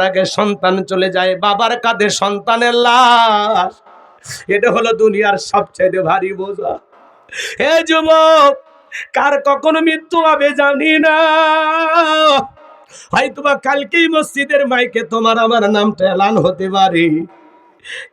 আগে সন্তান চলে যায়, বাবার কাঁধে সন্তানের লাশ। এটা হলো দুনিয়ার সবচেয়ে ভারী বোঝা। হে যুবক, কার কখনো মৃত্যু হবে জানি না। হয়তো বা কালকেই মসজিদের মাইকে তোমার আমার নামটা এলান হতে পারে।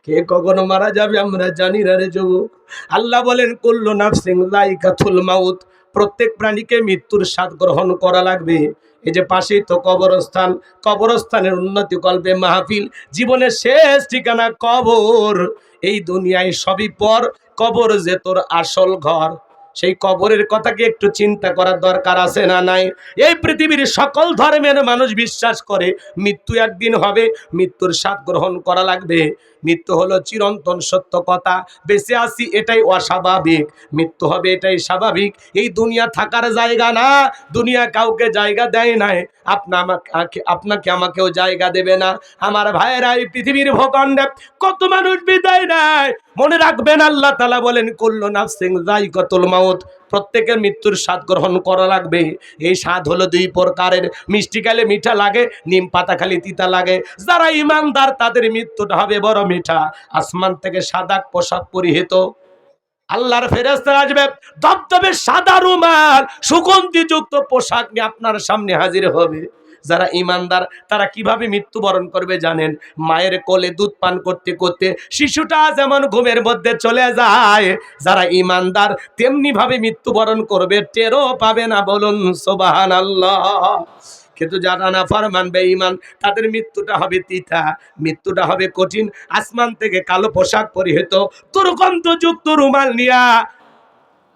কে কখনো মারা যাবে আমরা জানি না রে যুবক। আল্লাহ বলেন, কুল্লু নাফসিং লাইকাতুল মাউত। প্রত্যেক প্রাণীকে মৃত্যুর স্বাদ গ্রহণ করা লাগবে। এই যে পাশেই তো কবরস্থান, কবরস্থানের উন্নতি কল্পে মাহফিল, জীবনের শেষ ঠিকানা কবর। এই দুনিয়ায় সবই পর, কবর যে তোর আসল ঘর। সেই কবরের কথাকে একটু চিন্তা করার দরকার আছে না নাই? এই পৃথিবীর সকল ধর্মের মানুষ বিশ্বাস করে, মৃত্যু একদিন হবে, মৃত্যুর স্বাদ গ্রহণ করা লাগবে। মৃত্যু হলো চিরন্তন সত্য কথা। বেঁচে আসি এটাই অস্বাভাবিক। মৃত্যু হবে এটাই স্বাভাবিক। এই দুনিয়া থাকার জায়গা না। দুনিয়া কাউকে জায়গা দেয় নাই। আপনা আমাকে আপনাকে আমাকেও জায়গা দেবে না। আমার ভাইয়েরা, এই পৃথিবীর ভূখণ্ডে কত মানুষ বিদায় নেয়। মনে রাখবেন, আল্লাহ তালা বলেন, কল্লো নাফসিং যাই কতল মাউত। প্রত্যেকের মৃত্যুর স্বাদ গ্রহণ করা লাগবে। এই স্বাদ হলো দুই প্রকারের। মিষ্টি খালে মিঠা লাগে, নিম পাতা খালি তিতা লাগে। যারা ইমানদার, তাদের মৃত্যুটা হবে বড় মিঠা। আসমান থেকে সাদা পোশাক পরিহিত। আল্লাহর ফেরেস্তা আসবে দবদবে সাদা রুমাল, সুগন্ধিযুক্ত পোশাক নিয়ে আপনার সামনে হাজির হবে। যারা ইমানদার, তারা কীভাবে মৃত্যুবরণ করবে জানেন? মায়ের কোলে দুধ পান করতে করতে শিশুটা যেমন ঘুমের মধ্যে চলে যায়, যারা ইমানদার তেমনি ভাবে মৃত্যুবরণ করবে, টেরও পাবে না বলুন সোবাহান আল্লাহ কিন্তু যারা না ফরমান বেঈমান, তাদের মৃত্যুটা হবে তিতা, মৃত্যুটা হবে কঠিন। আসমান থেকে কালো পোশাক পরিহিত, দুর্গন্ধযুক্ত রুমাল নিয়া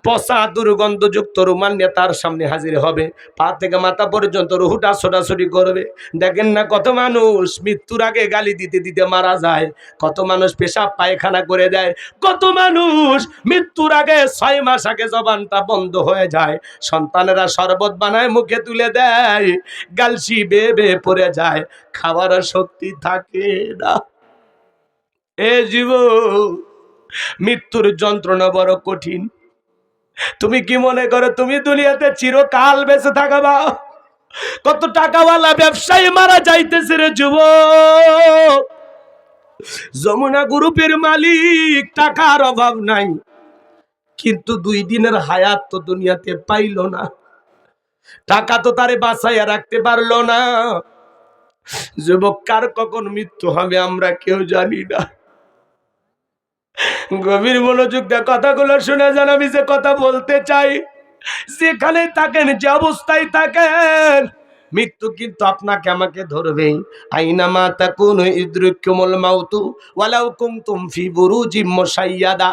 পচা দুর্গন্ধযুক্ত রুমাল নিয়ে তার সামনে হাজির হবে। পা থেকে মাথা পর্যন্ত রুহুটা ছোটাছুটি করবে। দেখেন না কত মানুষ মৃত্যুর আগে গালি দিতে দিতে মারা যায়। কত মানুষ পেশাব পায়খানা করে দেয়। কত মানুষ মৃত্যুর আগে ছয় মাস আগে জবানটা বন্ধ হয়ে যায়। সন্তানেরা শরবত বানায়, মুখে তুলে দেয়। গালসি বেয়ে বেয়ে পড়ে যায়। খাওয়ার শক্তি থাকে না। এ জীব মৃত্যুর যন্ত্রণা বড় কঠিন। তুমি কি মনে করো তুমি দুনিয়াতে চিরকাল বেঁচে থাকবা কত টাকাওয়ালা ব্যবসায়ী মারা যাইতেছে রে যুব যমুনা গ্রুপের মালিক, টাকার অভাব নাই। কিন্তু দুই দিনের হায়াত তো দুনিয়াতে পাইল না। টাকা তো তারে বাঁচাইয়া রাখতে পারল না। যুবক, কার কখন মৃত্যু হবে আমরা কেউ জানি না। গভীর মনোযোগ দিয়ে কথাগুলো শুনে যেন আমি যে কথা বলতে চাই যেখানে থাকেন, যে অবস্থায় থাকেন, মৃত্যু কিন্তু আপনাকে আমাকে ধরবেই আইনা তা কোন ইদ্রুক্ষমল মাউতু ওয়ালাউ কুমতুম ফি বুরুজিম মুশাইয়াদা।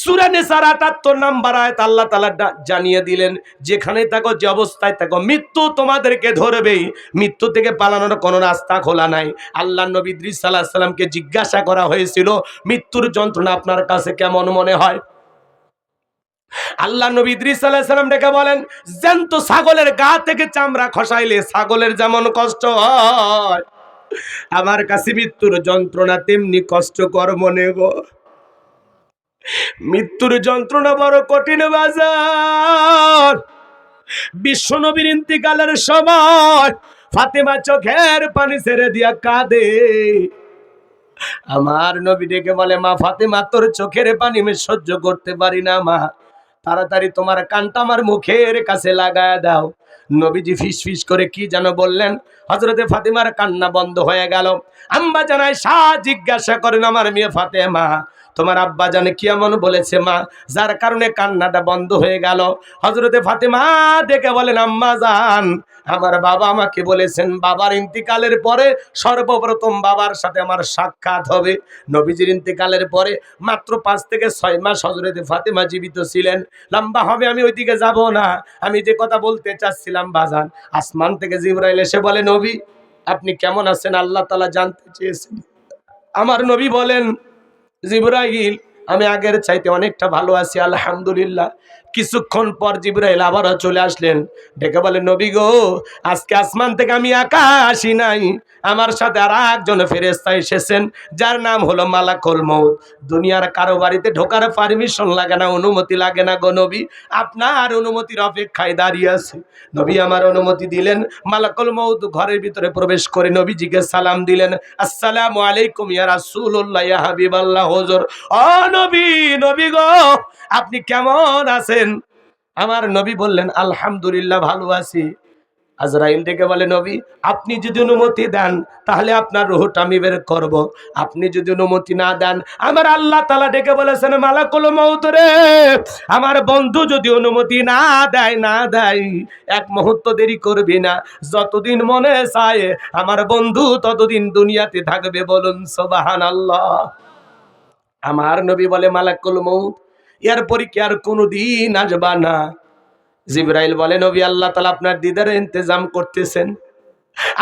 সূরা নিসার 78 নাম্বার আয়াত আল্লাহ তাআলা ডা- জানিয়ে দিলেন, যেখানে থাকো যে অবস্থায় থাকো মৃত্যু তোমাদেরকে ধরবেই। মৃত্যু থেকে পালানোর কোনো রাস্তা খোলা নাই। আল্লাহ নবী সাল্লাহ সাল্লামকে জিজ্ঞাসা করা হয়েছিল, মৃত্যুর যন্ত্রণা আপনার কাছে কেমন মনে হয়? আল্লাহ নবী ইদ্রিস সাল্লাহ সাল্লাম ডেকে বলেন, জ্যান্ত ছাগলের গা থেকে চামড়া খসাইলে ছাগলের যেমন কষ্ট হয়। আমার কাছে মৃত্যুর যন্ত্রণা তেমনি কষ্টকর মনে গো। মৃত্যুর যন্ত্রণা বড় কঠিন বাজার। বিশ্ব নবীর ইন্তিকালের সময় ফাতেমা চোখের পানি ছেড়ে দিয়া কাঁদে। আমার নবী ডেকে বলে, মা ফাতেমা, তোর চোখের পানি আমি সহ্য করতে পারি না, মা। তাড়াতাড়ি তোমার কানটা আমার মুখের কাছে লাগায় দাও। নবীজি ফিস ফিস করে কি যেন বললেন। হজরতে ফাতেমার কান্না বন্ধ হয়ে গেল। আম্বা জানায়, শাহ জিজ্ঞাসা করেন আমার মেয়ে ফাতেমা তোমার আব্বা জানে কি এমন বলেছে মা? যার কারণে কান্নাটা বন্ধ হয়ে গেল। হজরতে ফাতেমা দেখে বলেন, আম্মা জান, আমার বাবা আমাকে বলেছেন বাবার ইন্তিকালের পরে সর্বপ্রথম বাবার সাথে আমার সাক্ষাৎ হবে। নবীজির ইন্তিকালের পরে মাত্র পাঁচ থেকে ছয় মাস হজরতে ফাতেমা জীবিত ছিলেন। লম্বা হবে, আমি ওইদিকে যাব না। আমি যে কথা বলতে চাচ্ছিলাম, বাজান, আসমান থেকে জিব্রাইল এসে বলে, নবী, আপনি কেমন আছেন? আল্লাহ তালা জানতে চেয়েছেন। আমার নবী বলেন জিব্রাইল আমি আগের চাইতে অনেকটা ভালো আছি, আলহামদুলিল্লাহ। কিছুক্ষণ পর জিব্রাইল আবারও চলে আসলেন। ডেকে বলে, নবী গো, আজকে আসমান থেকে আমি একা আসি নাই। আমার সাথে আর একজন ফেরেস্তা এসেছেন, যার নাম হলো মালাকুল মৌত দুনিয়ার কারও বাড়িতে ঢোকার পারমিশন লাগে না, অনুমতি লাগে না গো নবী। আপনার অনুমতির অপেক্ষায় দাঁড়িয়ে আছে। নবী আমার অনুমতি দিলেন। মালাকুল মৌত ঘরের ভিতরে প্রবেশ করে নবীজিকে সালাম দিলেন। আসসালামু আলাইকুম ইয়া রাসূলুল্লাহ, ইয়া হাবিবাল্লাহ, হুজুর। ও নবী নবী গো, আপনি কেমন আছেন? আমার নবী বললেন, আলহামদুলিল্লাহ, ভালো আছি। আজরাইল ডেকে বলে, নবী, আপনি যদি অনুমতি দেন, তাহলে আপনার রুহটা আমি বের করব। আপনি যদি অনুমতি না দেন, আমার আল্লাহ তালা ডেকে বলেছেন, মালাকুল মৌত রে, আমার বন্ধু যদি অনুমতি না দেয় না দেয়, এক মুহূর্ত দেরি করবি না। যতদিন মনে চায়, আমার বন্ধু ততদিন দুনিয়াতে থাকবে বলুন সোবাহান আল্লাহ আমার নবী বলে, মালাকুল মৌত এরপরে কি আর কোনোদিন আসবা না। জিব্রাইল বলে, নবী আল্লাহ তালা আপনার দিদার ইন্তজাম করতেছেন।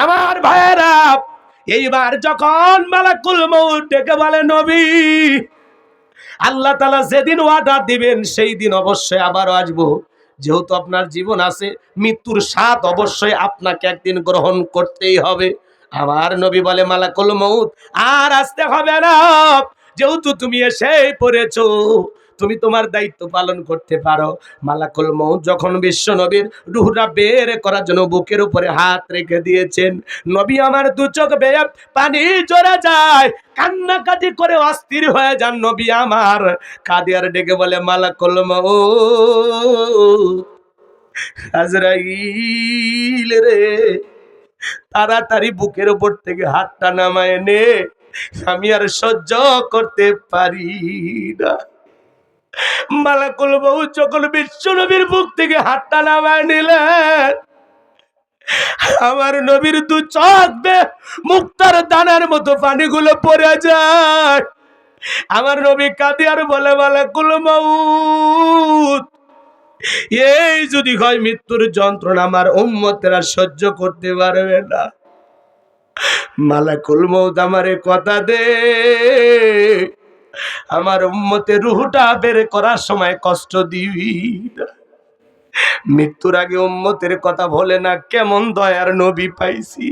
আমার ভাইয়েরা, এইবার যখন মালাকুল মৌত ডেকে বলে, নবী, আল্লাহ তালা যেদিন অর্ডার দিবেন, সেই দিন অবশ্যই আবারও আসব। যেহেতু আপনার জীবন আছে, মৃত্যুর স্বাদ অবশ্যই আপনাকে একদিন গ্রহণ করতেই হবে। আমার নবী বলে, মালাকুল মৌত আর আসতে হবে না। যেহেতু তুমি এসে পড়েছো, তুমি তোমার দায়িত্ব পালন করতে পারো। মালাকুল মৌত যখন বিশ্ব নবীর রুহরা বের করার জন্য বুকের উপরে হাত রেখে দিয়েছেন, নবী আমার দু চোখ বেয়ে পানি জোরে যায়, কান্নাকাটি করে অস্থির হয়ে যান নবী আমার। কাদিয়ার ডেকে বলে, মালাকুল আজরাইল রে, তাড়াতাড়ি বুকের উপর থেকে হাতটা নামায় নে। আমি আর সহ্য করতে পারি না। মালাকুল বাবু যখন বুক থেকে হাতটা নামায় নিলেন, আমার নবীর দু মুক্তার দানার মতো পানিগুলো পড়ে যায়। আমার নবী কাঁদি আর বলে, মালাকুল মাউত, এই যদি হয় মৃত্যুর যন্ত্রণা আমার উম্মতেরা সহ্য করতে পারবে না। মালাকুল মৌত আমারে কথা দে। আমার উম্মতে রুহটা বের করার সময় কষ্ট দিবি। মৃত্যুর আগে উম্মতের কথা বলে না, কেমন দয়ার নবী পাইছি।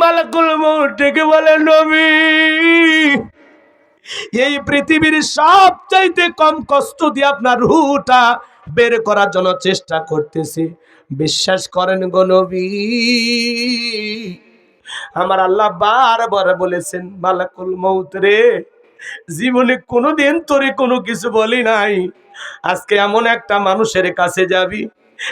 মালাকুল মৌত ডেকে বলে, নবী, এই পৃথিবীর সব চাইতে কম কষ্ট দিয়ে আপনার রুহটা বের করার জন্য চেষ্টা করতেছি। বিশ্বাস করেন গো নবী। আমার আল্লাহ বারবার বলেছেন, মালাকুল মৌত রে, জীবনে কোনোদিন তোরে কোনো কিছু বলি নাই। আজকে এমন একটা মানুষের কাছে যাবি,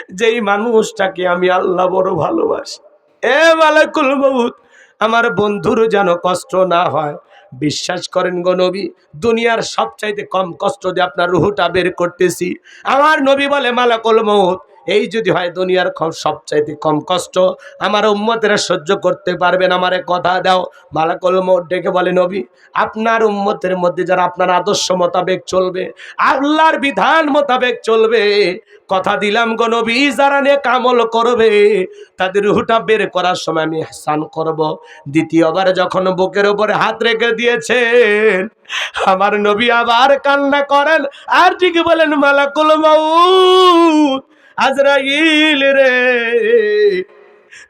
যেই মানুষটাকে আমি আল্লাহ বড় ভালোবাসি। এ মালাকুল মৌত আমার বন্ধুর যেন কষ্ট না হয়। বিশ্বাস করেন গো নবী, দুনিয়ার সবচাইতে কম কষ্ট দিয়ে আপনার রুহুটা বের করতেছি। আমার নবী বলে, মালাকুল মৌত এই যদি হয় দুনিয়ার সবচাইতে কম কষ্ট, আমার উম্মতেরা সহ্য করতে পারবেন আমারে কথা দাও। মালাকুল ডেকে বলে, নবী, আপনার উম্মতের মধ্যে যারা আপনার আদর্শ মোতাবেক চলবে, আল্লাহর বিধান মোতাবেক চলবে, কথা দিলাম গো নবী, যারা নিয়ে কামল করবে, তাদের রুহুটা বের করার সময় আমি স্নান করব। দ্বিতীয়বার যখন বুকের উপরে হাত রেখে দিয়েছেন, আমার নবী আবার কান্না করেন, আর ঠিকই বলেন, মালাকুল মাউত আজরাইল রে।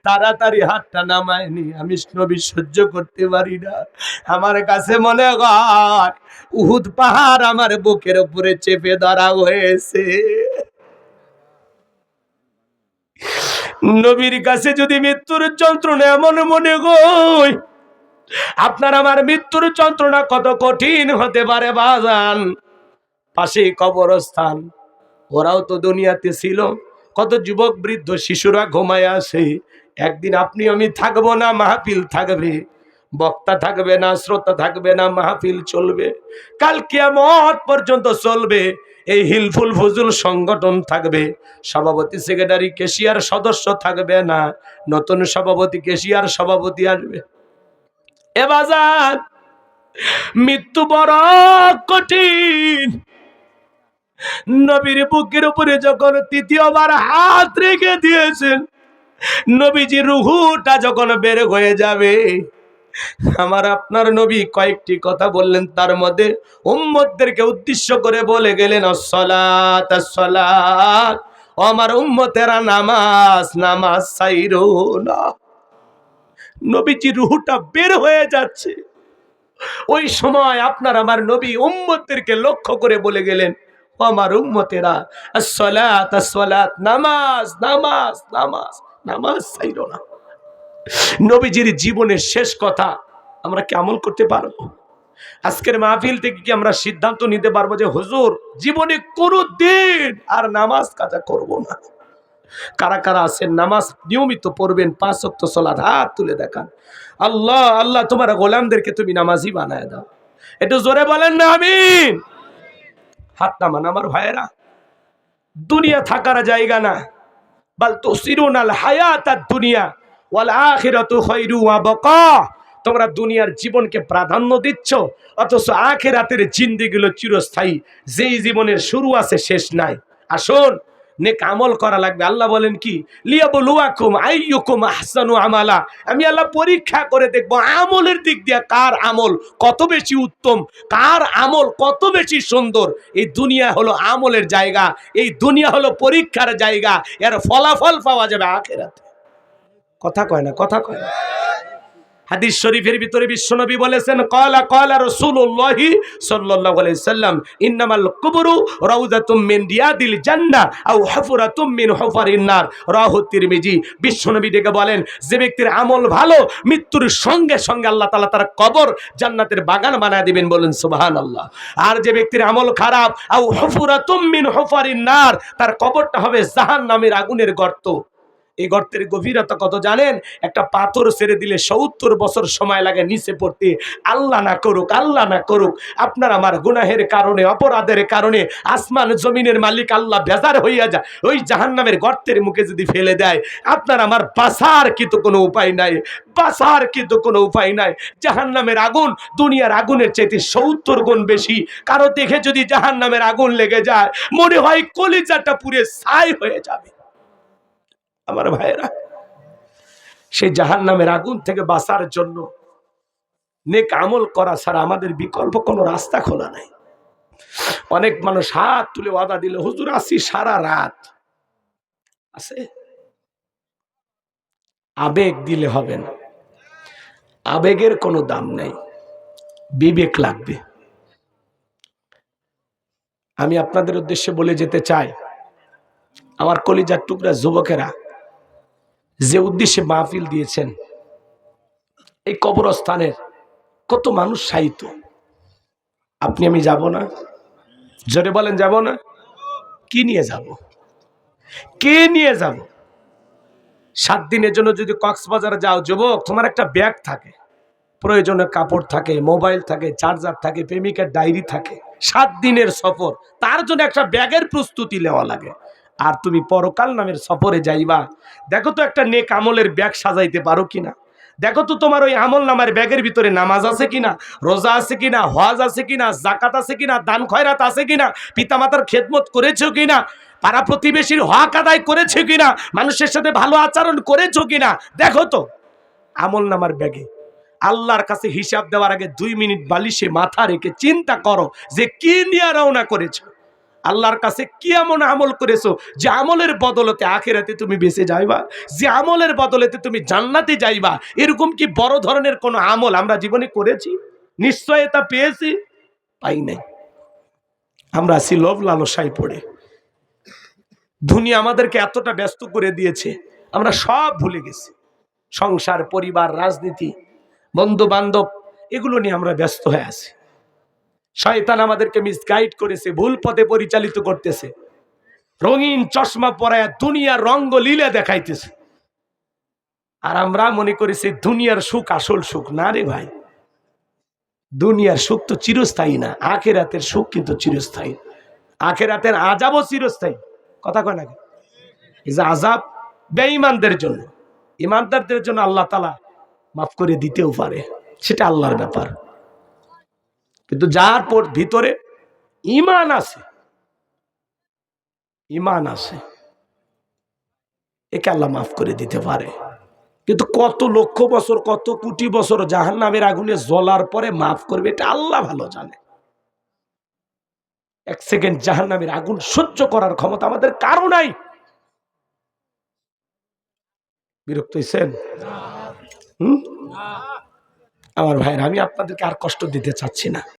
তাড়াতাড়ি হাতটা নামায়নি আমি নবী সহ্য করতে পারি না। আমার কাছে মনে হয় উহুদ পাহাড় আমার বুকের উপরে চেপে ধরা হয়েছে। নবীর কাছে যদি মৃত্যুর যন্ত্রণা এমন মনে গই আপনার আমার মৃত্যুর যন্ত্রণা কত কঠিন হতে পারে, বাজান? পাশেই কবরস্থান। ওরাও তো দুনিয়াতে ছিল। কত যুবক, বৃদ্ধ, শিশুরা ঘুমায় আসে। একদিন আপনি, আমি থাকব না, মাহফিল থাকবে। বক্তা থাকবে না, শ্রোতা থাকবে না, মাহফিল চলবে। কাল কিয়ামত পর্যন্ত চলবে। এই হিলফুল ফজুল সংগঠন থাকবে। সভাপতি, সেক্রেটারি, কেশিয়ার সদস্য থাকবে না। নতুন সভাপতি, কেশিয়ার সভাপতি আসবে। এ বাজার, মৃত্যু বড় কঠিন। নবীর বুকের উপরে যখন তৃতীয়বার হাত রেখে দিয়েছেন, নবীজি রুহুটা যখন বের হয়ে যাবে, আমার আপনার নবী কয়েকটি কথা বললেন, তার মধ্যে উম্মতদেরকে উদ্দেশ্য করে বলে গেলেন, সলাত সলাত, আমার উম্মতেরা নামাজ নামাজ সাইরো না। নবীজি রুহুটা বের হয়ে যাচ্ছে। ওই সময় আপনার আমার নবী উম্মতদেরকে লক্ষ্য করে বলে গেলেন আমার উম্মতেরা সলাত সলাত নামাজ নামাজ নামাজ নামাজ সাইরো না। নবীজির জীবনের শেষ কথা আমরা কি আমল করতে পারব? আজকের মাহফিল থেকে কি আমরা সিদ্ধান্ত নিতে পারব যে, হুজুর, জীবনে কোনো দিন আর নামাজ কাজা করব না। কারা কারা আছেন? নামাজ নিয়মিত পড়বেন, পাঁচ অক্ত সলাদ হাত তুলে দেখান। আল্লাহ আল্লাহ তোমার গোলামদেরকে তুমি নামাজি বানায় দাও। একটু জোরে বলেন না, আমিন। হাত নামান আমার ভাইয়েরা। দুনিয়া থাকার জায়গা না। বাল তো সিরুনাল হায়াত আর দুনিয়া ওয়াল আখিরাতু ওয়া বাকা। তোমরা দুনিয়ার জীবনকে প্রাধান্য দিচ্ছ, অথচ আখেরাতের জিন্দিগুলো চিরস্থায়ী। যেই জীবনের শুরু আছে, শেষ নাই। আসুন। নেক আমল করা লাগবে। আল্লাহ বলেন কি? লিয়াবলুয়াকুম আইয়ুকুম আহসানু আমালা। আমি আল্লাহ পরীক্ষা করে দেখব আমলের দিক দিয়ে কার আমল কত বেশি উত্তম, কার আমল কত বেশি সুন্দর। এই দুনিয়া হলো আমলের জায়গা, এই দুনিয়া হলো পরীক্ষার জায়গা। এর ফলাফল পাওয়া যাবে আখেরাতে। কথা কয় না, কথা কয় না। হাদিস শরীফের ভিতরে বিশ্বনবী বলেছেন, কলা কলা রাসূলুল্লাহি সাল্লাল্লাহু সাল্লাম, ইন্নামাল কুবরু রাউযাতুম মিন রিয়াদিল জান্নাহ আও হুফরাতুম মিন হুফারিন নার। রাহু তিরমিজি বিশ্বনবী ডেকে বলেন, যে ব্যক্তির আমল ভালো, মৃত্যুর সঙ্গে সঙ্গে আল্লাহ তাআলা তার কবর জান্নাতের বাগান বানায় দিবেন বলেন, সুবহানাল্লাহ। আর যে ব্যক্তির আমল খারাপ, আও হুফরাতুম মিন হুফারিন নার, তার কবরটা হবে জাহান্নামের আগুনের গর্ত। এই গর্তের গভীরতা কত জানেন? একটা পাথর ছেড়ে দিলে সত্তর বছর সময় লাগে নিচে পড়তে। আল্লাহ না করুক, আল্লাহ না করুক। আপনার আমার গুনাহের কারণে, অপরাধের কারণে আসমান জমিনের মালিক আল্লাহ বেজার হইয়া যায়। ওই জাহান্নামের গর্তের মুখে যদি ফেলে দেয়, আপনার আমার বাসার কিন্তু কোনো উপায় নাই। বাসার কিন্তু কোনো উপায় নাই। জাহান্নামের আগুন দুনিয়ার আগুনের চাইতে সত্তর গুণ বেশি। কারও দেখে যদি জাহান্নামের আগুন লেগে যায়, মনে হয় কলিজাটা পুরে ছাই হয়ে যাবে। আমার ভাইয়েরা। সেই জাহান নামের আগুন থেকে বাঁচার জন্য নেক আমল করা ছাড়া আমাদের বিকল্প কোনো রাস্তা খোলা নাই। অনেক মানুষ হাত তুলে ওয়াদা দিলে, হুজুর, আসি সারা রাত। আছে? আবেগ দিলে হবে না। আবেগের কোনো দাম নেই। বিবেক লাগবে। আমি আপনাদের উদ্দেশ্যে বলে যেতে চাই, আমার কলিজার টুকরা যুবকেরা যে উদ্দেশ্যে মাহফিল দিয়েছেন, এই কবরস্থানের কত মানুষ সাহিত্য। আপনি, আমি যাব না? জোরে বলেন, যাব না? কি নিয়ে যাব? কে নিয়ে যাব? সাত দিনের জন্য যদি কক্সবাজার যাও, যুবক, তোমার একটা ব্যাগ থাকে। প্রয়োজনে কাপড় থাকে, মোবাইল থাকে, চার্জার থাকে, প্রেমিকের ডায়েরি থাকে। সাত দিনের সফর, তার জন্য একটা ব্যাগের প্রস্তুতি নেওয়া লাগে। আর তুমি পরকাল নামের সফরে যাইবা। দেখো তো একটা নেক আমলের ব্যাগ সাজাইতে পারো কিনা? দেখো তো তোমার ওই আমল নামার ব্যাগের ভিতরে নামাজ আছে কিনা, রোজা আছে কিনা, হজ আছে কিনা, জাকাত আছে কিনা, দান খয়রাত আছে কিনা, পিতামাতার খেদমত করেছ কিনা, পাড়া প্রতিবেশীর হক আদায় করেছ কিনা, মানুষের সাথে ভালো আচরণ করেছ কিনা, দেখো তো। আমল নামার ব্যাগে আল্লাহর কাছে হিসাব দেওয়ার আগে দুই মিনিট বালিশে মাথা রেখে চিন্তা করো যে কি নিয়ে রওনা করেছ। আল্লাহর কাছে কি এমন আমল করেছ যে আমলের বদলতে আখেরাতে তুমি বেঁচে যাইবা? যে আমলের বদলতে তুমি জান্নাতে যাইবা? এরকম কি বড় ধরনের কোনো আমল আমরা জীবনে করেছি? নিশ্চয়তা পেয়েছি? পাই নাই। আমরা আছি লোভ লালসায় পড়ে। দুনিয়া আমাদেরকে এতটা ব্যস্ত করে দিয়েছে। আমরা সব ভুলে গেছি। সংসার, পরিবার, রাজনীতি বন্ধু বান্ধব এগুলো নিয়ে আমরা ব্যস্ত হয়ে আছি। শয়তান আমাদেরকে মিসগাইড করেছে, ভুল পথে পরিচালিত করতেছে। রঙিন চশমা পরায় দুনিয়ার রঙ্গ লীলা দেখাইতেছে। আর আমরা মনে করি সে দুনিয়ার সুখ আসল সুখ। না রে ভাই, দুনিয়ার সুখ তো চিরস্থায়ী না, আখেরাতের সুখ কিন্তু চিরস্থায়ী। আখেরাতের আজাবও চিরস্থায়ী। কথা কয় না আজাব বেঈমানদের জন্য, ইমানদারদের জন্য আল্লাহ তালা মাফ করে দিতেও পারে, সেটা আল্লাহর ব্যাপার। কিন্তু যার পর ভিতরে ইমান আছে। ইমান আছে। একে আল্লাহ মাফ করে দিতে পারে। কিন্তু কত লক্ষ বছর, কত কোটি বছর জাহান নামের আগুনে জ্বলার পরে মাফ করবে, এটা আল্লাহ ভালো জানে। এক সেকেন্ড জাহান নামের আগুন সহ্য করার ক্ষমতা আমাদের কারও নাই। বিরক্ত হয়েছেন আমার ভাইয়ের, আমি আপনাদেরকে আর কষ্ট দিতে চাচ্ছি না।